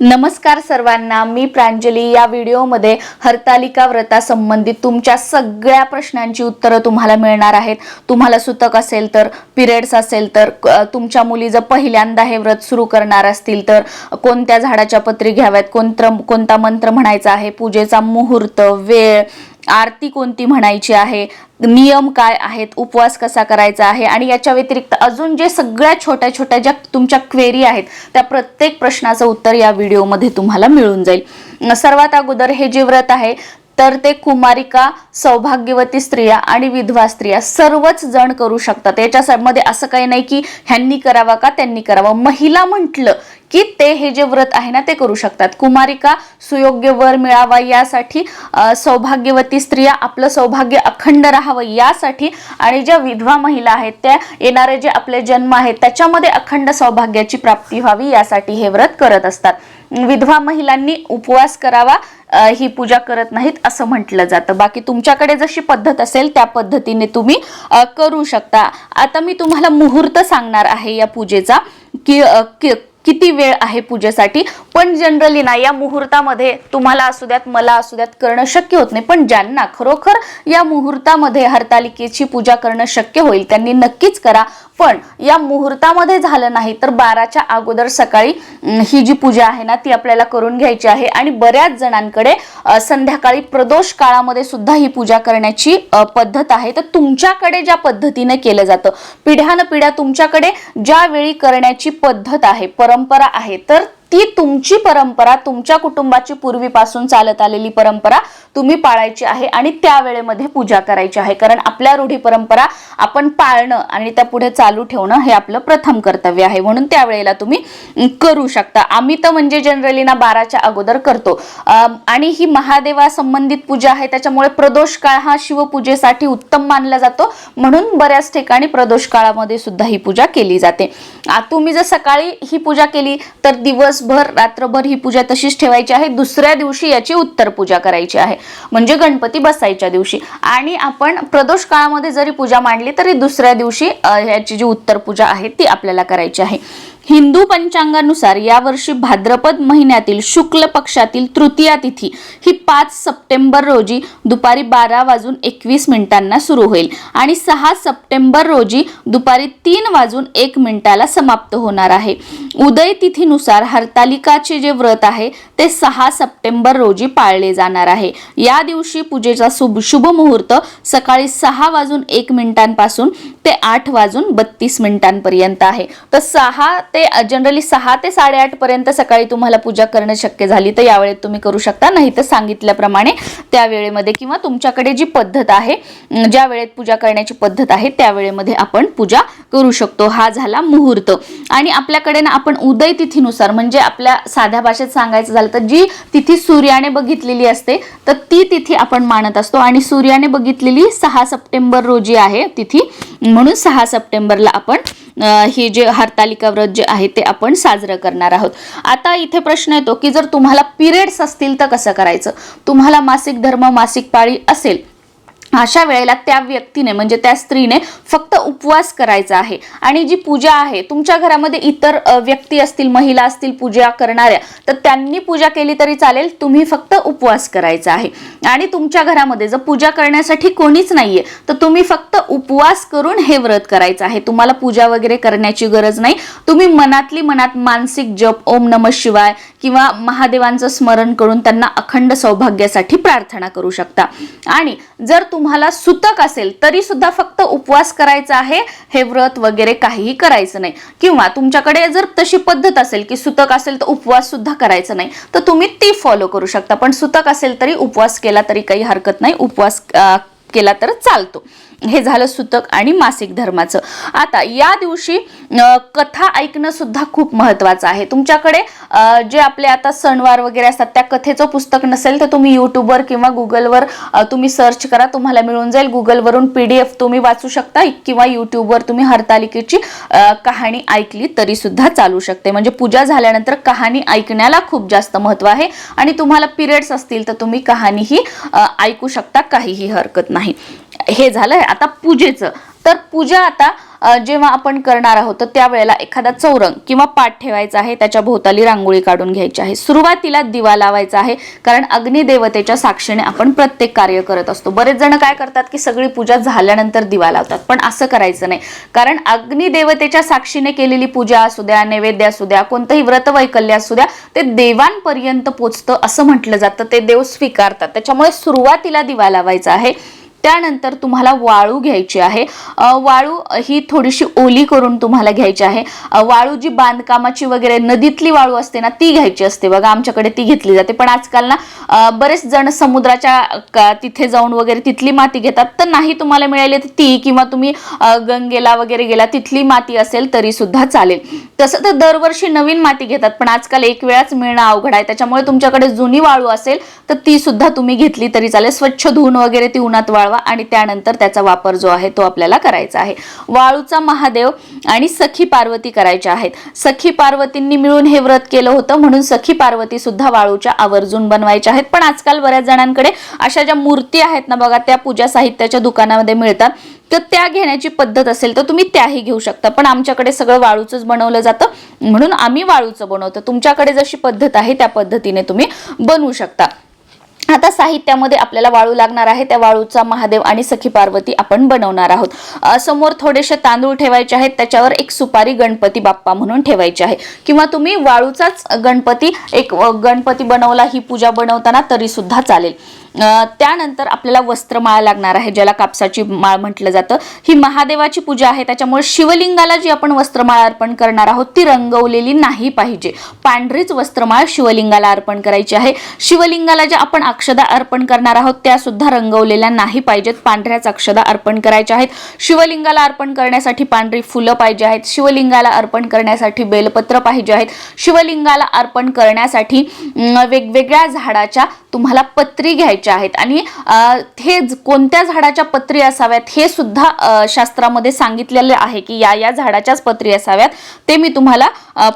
नमस्कार सर्वांना मी प्रांजली. या व्हिडिओमध्ये हरतालिका व्रतासंबंधित तुमच्या सगळ्या प्रश्नांची उत्तरं तुम्हाला मिळणार आहेत. तुम्हाला सुतक असेल तर पिरियड्स असेल तर तुमच्या मुली जर पहिल्यांदा हे व्रत सुरू करणार असतील तर कोणत्या झाडाच्या पत्री घ्याव्यात कोणतं कोणता मंत्र म्हणायचा आहे पूजेचा मुहूर्त वेळ आरती कोणती म्हणायची आहे? नियम काय आहेत? उपवास कसा करायचा आहे? आणि याच्या व्यतिरिक्त अजून जे सगळ्या छोट्या छोट्या ज्या तुमच्या क्वेरी आहेत त्या प्रत्येक प्रश्नाचं उत्तर या व्हिडिओमध्ये तुम्हाला मिळून जाईल. सर्वात अगोदर हे जे व्रत आहे तर ते कुमारिका सौभाग्यवती स्त्रिया आणि विधवा स्त्रिया सर्वच जण करू शकतात. याच्यामध्ये असं काही नाही की ह्यांनी करावा का त्यांनी करावा. महिला म्हटलं की ते हे जे व्रत आहे ना ते करू शकतात. कुमारिका सुयोग्य वर मिळावा यासाठी सौभाग्यवती स्त्रिया आपलं सौभाग्य अखंड राहावं यासाठी आणि ज्या विधवा महिला आहेत त्या येणारे जे आपले जन्म आहेत त्याच्यामध्ये अखंड सौभाग्याची प्राप्ती व्हावी यासाठी हे व्रत करत असतात. विधवा महिलांनी उपवास करावा ही पूजा करत नाहीत असं म्हटलं जातं. बाकी तुमच्याकडे जशी पद्धत असेल त्या पद्धतीने तुम्ही करू शकता. आता मी तुम्हाला मुहूर्त सांगणार आहे या पूजेचा की किती वेळ आहे पूजेसाठी? पण जनरली ना या मुहूर्तामध्ये तुम्हाला असू द्यात मला असू द्यात करणं शक्य होत नाही. पण ज्यांना खरोखर या मुहूर्तामध्ये हरतालिकेची पूजा करणं शक्य होईल त्यांनी नक्कीच करा. पण या मुहूर्तामध्ये झालं नाही तर बाराच्या अगोदर सकाळी ही जी पूजा आहे ना ती आपल्याला करून घ्यायची आहे. आणि बऱ्याच जणांकडे संध्याकाळी प्रदोष काळामध्ये सुद्धा ही पूजा करण्याची पद्धत आहे. तर तुमच्याकडे ज्या पद्धतीने केलं जातं पिढ्यानपिढ्या तुमच्याकडे ज्यावेळी करण्याची पद्धत आहे परंपरा आहे. तर ती तुमची परंपरा तुमच्या कुटुंबाची पूर्वीपासून चालत आलेली परंपरा तुम्ही पाळायची आहे आणि त्या वेळेमध्ये पूजा करायची आहे. कारण आपल्या रूढी परंपरा आपण पाळणं आणि त्या पुढे चालू ठेवणं हे आपलं प्रथम कर्तव्य आहे. म्हणून त्यावेळेला तुम्ही करू शकता. आम्ही तर म्हणजे जनरली ना बाराच्या अगोदर करतो. आणि ही महादेवा संबंधित पूजा आहे त्याच्यामुळे प्रदोष काळ हा शिवपूजेसाठी उत्तम मानला जातो. म्हणून बऱ्याच ठिकाणी प्रदोष काळामध्ये सुद्धा ही पूजा केली जाते. तुम्ही जर सकाळी ही पूजा केली तर दिवस दिवसभर रात्रभर ही पूजा तशीच ठेवायची आहे. दुसऱ्या दिवशी याची उत्तर पूजा करायची आहे. म्हणजे गणपती बसायच्या दिवशी. आणि आपण प्रदोष काळामध्ये जरी पूजा मांडली तरी दुसऱ्या दिवशी याची जी उत्तर पूजा आहे ती आपल्याला करायची आहे. हिंदू पंचांगानुसार यावर्षी भाद्रपद महिन्यातील शुक्ल पक्षातील तृतीया तिथी ही पाच सप्टेंबर रोजी दुपारी बारा वाजून एकवीस मिनिटांना सुरू होईल. आणि सहा सप्टेंबर रोजी दुपारी तीन वाजून एक मिनिटाला समाप्त होणार आहे. उदय तिथीनुसार हरतालिकाचे जे व्रत आहे ते सहा सप्टेंबर रोजी पाळले जाणार आहे. या दिवशी पूजेचा शुभ शुभ मुहूर्त सकाळी सहा वाजून एक मिनिटांपासून ते आठ वाजून बत्तीस मिनिटांपर्यंत आहे. तर सहा ते जनरली सहा ते साडेआठ पर्यंत सकाळी तुम्हाला पूजा करणं शक्य झाली तर यावेळेत तुम्ही करू शकता. नाही तर सांगितल्याप्रमाणे त्या वेळेमध्ये किंवा तुमच्याकडे जी पद्धत आहे ज्या वेळेत पूजा करण्याची पद्धत आहे त्या वेळेमध्ये आपण पूजा करू शकतो. हा झाला मुहूर्त. आणि आपल्याकडे ना आपण उदय तिथीनुसार म्हणजे आपल्या साध्या भाषेत सांगायचं झालं तर जी तिथी सूर्याने बघितलेली असते तर ती तिथी आपण मानत असतो. आणि सूर्याने बघितलेली सहा सप्टेंबर रोजी आहे तिथी. म्हणून सहा सप्टेंबरला आपण हे जे हरतालिका व्रत जे आहे ते आपण साजरं करणार आहोत. आता इथे प्रश्न येतो की जर तुम्हाला पिरियड्स असतील तर कसं करायचं? तुम्हाला मासिक धर्म मासिक पाळी असेल अशा वेळेला त्या व्यक्तीने म्हणजे त्या स्त्रीने फक्त उपवास करायचा आहे. आणि जी पूजा आहे तुमच्या घरामध्ये इतर व्यक्ती असतील महिला असतील पूजा करणाऱ्या तर त्यांनी पूजा केली तरी चालेल तुम्ही फक्त उपवास करायचा आहे. आणि तुमच्या घरामध्ये जर पूजा करण्यासाठी कोणीच नाहीये तर तुम्ही फक्त उपवास करून हे व्रत करायचं आहे. तुम्हाला पूजा वगैरे करण्याची गरज नाही. तुम्ही मनातली मनात मानसिक जप ओम नम शिवाय किंवा महादेवांचं स्मरण करून त्यांना अखंड सौभाग्यासाठी प्रार्थना करू शकता. आणि जर तुम्हाला सुतक असेल तरी सुद्धा फक्त उपवास करायचा आहे हे व्रत वगैरे काहीही करायचं नाही. किंवा तुमच्याकडे जर तशी पद्धत असेल की सुतक असेल तर उपवास सुद्धा करायचा नाही तर तुम्ही ती फॉलो करू शकता. पण सुतक असेल तरी उपवास केला तरी काही हरकत नाही उपवास केला तर चालतो. हे झालं सुतक आणि मासिक धर्माचं. आता या दिवशी कथा ऐकणं सुद्धा खूप महत्वाचं आहे. तुमच्याकडे जे आपले आता सणवार वगैरे असतात त्या कथेचं पुस्तक नसेल तर तुम्ही युट्यूबवर किंवा गुगलवर तुम्ही सर्च करा तुम्हाला मिळून जाईल. गुगलवरून पी डी एफ तुम्ही वाचू शकता किंवा युट्यूबवर तुम्ही हरतालिकेची कहाणी ऐकली तरी सुद्धा चालू शकते. म्हणजे पूजा झाल्यानंतर कहाणी ऐकण्याला खूप जास्त महत्त्व आहे आणि तुम्हाला पिरियड्स असतील तर तुम्ही कहाणीही ऐकू शकता काहीही हरकत नाही. हे झालंय आता पूजेचं. तर पूजा आता जेव्हा आपण करणार आहोत तर त्यावेळेला एखादा चौरंग किंवा पाठ ठेवायचा आहे त्याच्या भोवताली रांगोळी काढून घ्यायची आहे. सुरुवातीला दिवा लावायचा आहे कारण अग्निदेवतेच्या साक्षीने आपण प्रत्येक कार्य करत असतो. बरेच जण काय करतात की सगळी पूजा झाल्यानंतर दिवा लावतात पण असं करायचं नाही. कारण अग्निदेवतेच्या साक्षीने केलेली पूजा असू द्या नैवेद्य असू द्या कोणतंही व्रत वैकल्य असू द्या ते देवांपर्यंत पोचतं असं म्हटलं जातं ते देव स्वीकारतात. त्याच्यामुळे सुरुवातीला दिवा लावायचा आहे त्यानंतर तुम्हाला वाळू घ्यायची आहे. वाळू ही थोडीशी ओली करून तुम्हाला घ्यायची आहे. वाळू जी बांधकामाची वगैरे नदीतली वाळू असते ना ती घ्यायची असते. बघा आमच्याकडे ती घेतली जाते. पण आजकाल ना बरेच जण समुद्राच्या तिथे जाऊन वगैरे तिथली माती घेतात. तर नाही तुम्हाला मिळाली तर ती किंवा तुम्ही गंगेला वगैरे गेला तिथली माती असेल तरी सुद्धा चालेल. तसं तर दरवर्षी नवीन माती घेतात. पण आजकाल एक वेळाच मिळणं अवघड आहे. त्याच्यामुळे तुमच्याकडे जुनी वाळू असेल तर ती सुद्धा तुम्ही घेतली तरी चालेल. स्वच्छ धुवून वगैरे ती उन्हात वाळवा. आणि त्यानंतर त्याचा वापर जो आहे तो आपल्याला करायचा आहे. वाळूचा महादेव आणि सखी पार्वती करायच्या आहेत. सखी पार्वतींनी मिळून हे व्रत केलं होतं म्हणून सखी पार्वती सुद्धा वाळूच्या आवर्जून बनवायच्या आहेत. पण आजकाल बऱ्याच जणांकडे अशा ज्या मूर्ती आहेत ना बघा त्या पूजा साहित्याच्या दुकानामध्ये मिळतात. तर त्या घेण्याची पद्धत असेल तर तुम्ही त्याही घेऊ शकता. पण आमच्याकडे सगळं वाळूचंच बनवलं जातं म्हणून आम्ही वाळूचं बनवतो. तुमच्याकडे जशी पद्धत आहे त्या पद्धतीने तुम्ही बनवू शकता. आता साहित्यामध्ये आपल्याला वाळू लागणार आहे. त्या वाळूचा महादेव आणि सखी पार्वती आपण बनवणार आहोत. समोर थोडेसे तांदूळ ठेवायचे आहेत. त्याच्यावर एक सुपारी गणपती बाप्पा म्हणून ठेवायची आहे. किंवा तुम्ही वाळूचाच गणपती एक गणपती बनवला ही पूजा बनवताना तरी सुद्धा चालेल. त्यानंतर आपल्याला वस्त्रमाळ लागणार आहे ज्याला कापसाची माळ म्हटलं जातं. ही महादेवाची पूजा आहे त्याच्यामुळे शिवलिंगाला जी आपण वस्त्रमाळ अर्पण करणार आहोत ती रंगवलेली नाही पाहिजे. पांढरीच वस्त्रमाळ शिवलिंगाला अर्पण करायची आहे. शिवलिंगाला ज्या आपण अक्षदा अर्पण करणार आहोत त्या सुद्धा रंगवलेल्या नाही पाहिजेत. पांढऱ्याच अक्षदा अर्पण करायच्या आहेत. शिवलिंगाला अर्पण करण्यासाठी पांढरी फुलं पाहिजे आहेत. शिवलिंगाला अर्पण करण्यासाठी बेलपत्र पाहिजे आहेत. शिवलिंगाला अर्पण करण्यासाठी वेगवेगळ्या झाडाच्या तुम्हाला पत्री घ्यायची घ्यायच्या आहेत. आणि हे कोणत्या झाडाच्या पत्री असाव्यात हे सुद्धा शास्त्रामध्ये सांगितलेले आहे की या या झाडाच्याच पत्री असाव्यात. ते मी तुम्हाला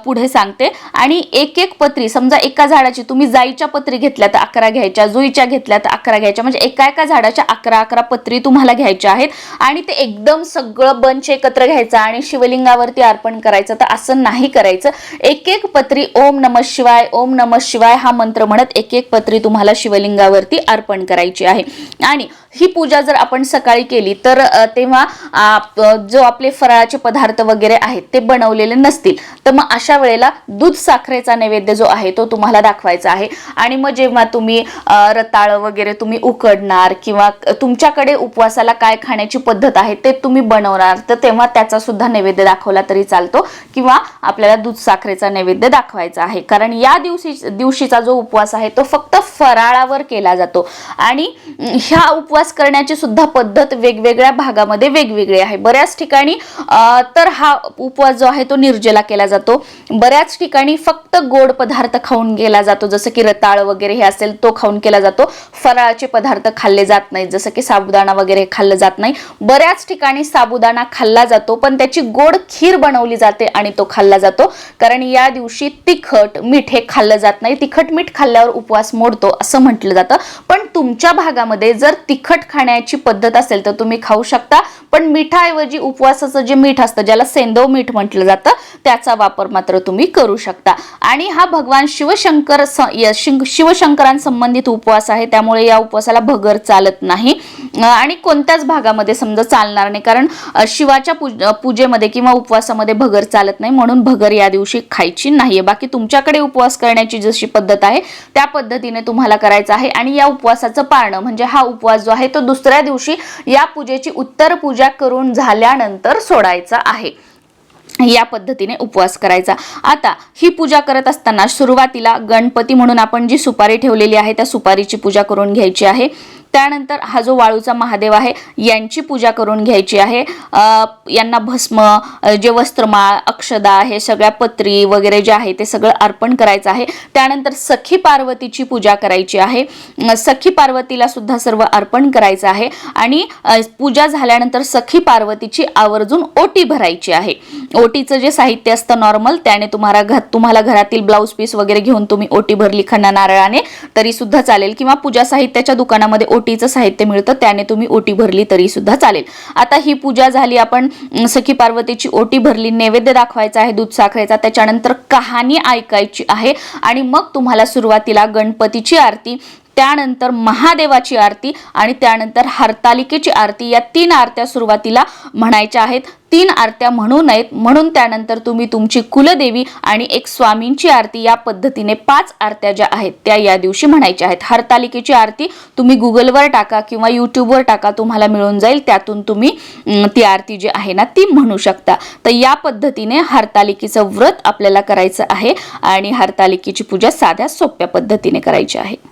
पुढे सांगते. आणि एक एक पत्री समजा एका झाडाची तुम्ही जाईच्या पत्री घेतल्या तर अकरा घ्यायच्या जुईच्या घेतल्या तर अकरा घ्यायच्या म्हणजे एका एका झाडाच्या अकरा अकरा पत्री तुम्हाला घ्यायच्या आहेत. आणि ते एकदम सगळं बंच एकत्र घ्यायचं आणि शिवलिंगावरती अर्पण करायचं तर असं नाही करायचं. एक एक पत्री ओम नम शिवाय ओम नम शिवाय हा मंत्र म्हणत एक एक पत्री तुम्हाला शिवलिंगावरती अर्पण करायची आहे. आणि ही पूजा जर आपण सकाळी केली तर तेव्हा जो आपले फराळाचे पदार्थ वगैरे आहेत ते बनवलेले नसतील. तर मग अशा वेळेला दूध साखरेचा नैवेद्य जो आहे तो तुम्हाला दाखवायचा आहे. आणि मग जेव्हा तुम्ही रताळ रताळं वगैरे तुम्ही उकडणार किंवा तुमच्याकडे उपवासाला काय खाण्याची पद्धत आहे ते तुम्ही बनवणार तर तेव्हा त्याचा सुद्धा नैवेद्य दाखवला तरी चालतो किंवा आपल्याला दूध साखरेचा नैवेद्य दाखवायचा आहे. कारण या दिवशी दिवशीचा जो उपवास आहे तो फक्त फराळावर केला जातो. आणि ह्या उपवास करण्याची सुद्धा पद्धत वेगवेगळ्या भागामध्ये वेगवेगळी आहे. बऱ्याच ठिकाणी तर हा उपवास जो आहे तो निर्जला केला जातो. बऱ्याच ठिकाणी फक्त गोड पदार्थ खाऊन केला जातो. जसं की रताळ वगैरे हे असेल तो खाऊन केला जातो. फराळाचे पदार्थ खाल्ले जात नाहीत. जसं की साबुदाणा वगैरे खाल्लं जात नाही. बऱ्याच ठिकाणी साबुदाणा खाल्ला जातो पण त्याची गोड खीर बनवली जाते आणि तो खाल्ला जातो. कारण या दिवशी तिखट मीठ हे खाल्लं जात नाही. तिखट मीठ खाल्ल्यावर उपवास मोडतो असं म्हटलं जातं. पण तुमच्या भागामध्ये जर तिखट खाण्याची पद्धत असेल तर तुम्ही खाऊ शकता. पण मिठाऐवजी उपवासाचं जे मीठ असतं ज्याला सेंदव मीठ म्हटलं जातं त्याचा वापर मात्र तुम्ही करू शकता. आणि हा भगवान शिवशंकर शिवशंकरांसंबंधित उपवास आहे. त्यामुळे या उपवासाला भगर चालत नाही. आणि कोणत्याच भागामध्ये समजा चालणार नाही. कारण शिवाच्या पूजेमध्ये किंवा उपवासामध्ये भगर चालत नाही. म्हणून भगर या दिवशी खायची नाहीये. बाकी तुमच्याकडे उपवास करण्याची जशी पद्धत आहे त्या पद्धतीने तुम्हाला करायचं आहे. आणि या उपवासाचं पाळणं म्हणजे हा उपवास जो आहे तो दुसऱ्या दिवशी या पूजेची उत्तर पूजा करून झाल्यानंतर सोडायचा आहे. या पद्धतीने उपवास करायचा. आता ही पूजा करत असताना सुरुवातीला गणपती म्हणून आपण जी सुपारी ठेवलेली आहे त्या सुपारीची पूजा करून घ्यायची आहे. त्यानंतर हा जो वाळूचा महादेव आहे यांची पूजा करून घ्यायची आहे. यांना भस्म जे वस्त्रमाळ अक्षदा हे सगळ्या पत्री वगैरे जे आहे ते सगळं अर्पण करायचं आहे. त्यानंतर सखी पार्वतीची पूजा करायची आहे. सखी पार्वतीला सुद्धा सर्व अर्पण करायचं आहे आणि पूजा झाल्यानंतर सखी पार्वतीची आवर्जून ओटी भरायची आहे. ओटीचं जे साहित्य असतं नॉर्मल त्याने तुम्हाला घ तुम्हाला घरातील ब्लाऊज पीस वगैरे घेऊन तुम्ही ओटी भरली खन्ना नारळाने तरी सुद्धा चालेल. किंवा पूजा साहित्याच्या दुकानामध्ये ओटीचं साहित्य मिळतं त्याने तुम्ही ओटी भरली तरी सुद्धा चालेल. आता ही पूजा झाली आपण सखी पार्वतीची ओटी भरली नैवेद्य दाखवायचा आहे दूध साखरेचा त्याच्यानंतर कहाणी ऐकायची आहे आणि मग तुम्हाला सुरुवातीला गणपतीची आरती त्यानंतर महादेवाची आरती आणि त्यानंतर हरतालिकेची आरती या तीन आरत्या सुरुवातीला म्हणायच्या आहेत. तीन आरत्या म्हणू नयेत म्हणून त्यानंतर तुम्ही तुमची कुलदेवी आणि एक स्वामींची आरती या पद्धतीने पाच आरत्या ज्या आहेत त्या या दिवशी म्हणायच्या आहेत. हरतालिकेची आरती तुम्ही गुगलवर टाका किंवा यूट्यूबवर टाका तुम्हाला मिळून जाईल. त्यातून तुम्ही ती आरती जी आहे ना ती म्हणू शकता. तर या पद्धतीने हरतालिकेचं व्रत आपल्याला करायचं आहे आणि हरतालिकेची पूजा साध्या सोप्या पद्धतीने करायची आहे.